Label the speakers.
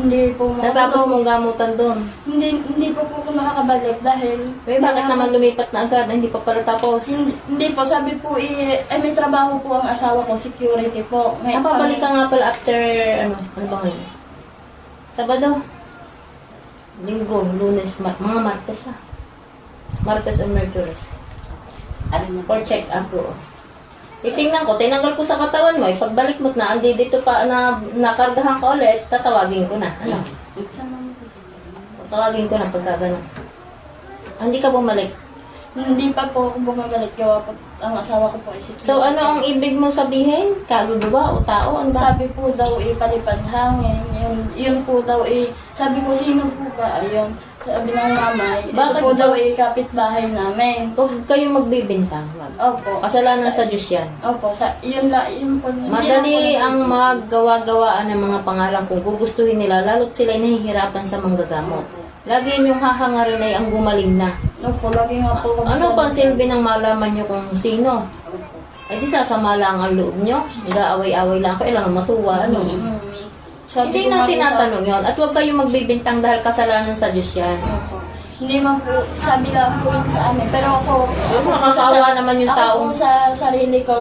Speaker 1: hindi po
Speaker 2: Natapos mong gamutan doon.
Speaker 1: Hindi, hindi po po ako nakakabalik dahil...
Speaker 2: Eh, bakit naman lumipat na agad? Hindi pa pala tapos.
Speaker 1: Hindi, hindi po, sabi po, eh, eh, may trabaho po ang asawa ko, security po. May,
Speaker 2: Napabalik ka nga pala after, ano, ano ba ngayon? Sabado. Linggo, lunes, mar mga martes ah. Martes o Mercuries.
Speaker 3: Ano na
Speaker 2: For check up ko. Titingnan ko, tinanggal ko sa katawan mo, eh, pagbalik mo na, andi dito pa na nakargahan ka ulit, tatawagin ko na. Ano? Tatawagin ko na pagka ganun. Ah, Hindi ka bumalik.
Speaker 1: Hindi pa po ako bumabalik. Gawa po, ang asawa ko po ay security.
Speaker 2: So, ano ang ibig mo sabihin? Kaluluwa o tao? Ano ba?
Speaker 1: Sabi po daw, eh, palipad hangin. Yun, yun po daw, eh, sabi ko, sino po ba? Ayun, sabi ng mama,
Speaker 2: Bakit
Speaker 1: po daw, eh, kapitbahay namin.
Speaker 2: Huwag kayong magbibintang. Wag.
Speaker 1: Opo.
Speaker 2: Kasalanan sa Diyos yan.
Speaker 1: Opo, sa, yun la, yun po.
Speaker 2: Madali ang maggawa-gawaan ng mga pangalan kung gugustuhin nila, lalo't sila nahihirapan sa manggagamot. Lagi niyong hahangarin ay ang gumaling na.
Speaker 1: Opo, lagi nga po.
Speaker 2: Ano pa ang silbi ng malaman niyo kung sino? Ay di sasama lang ang loob niyo. Nag-aaway-away lang. Kailangan matuwa. Ano?
Speaker 1: Hmm.
Speaker 2: Hindi
Speaker 1: ko
Speaker 2: na
Speaker 1: nga
Speaker 2: tinatanong yon At huwag kayong magbibintang dahil kasalanan sa Diyos yan.
Speaker 1: Opo. Hindi man po, sabi lang po yun sa amin. Pero ako,
Speaker 2: Nakakasawa naman yung
Speaker 1: ako
Speaker 2: taong
Speaker 1: sa sarili ko,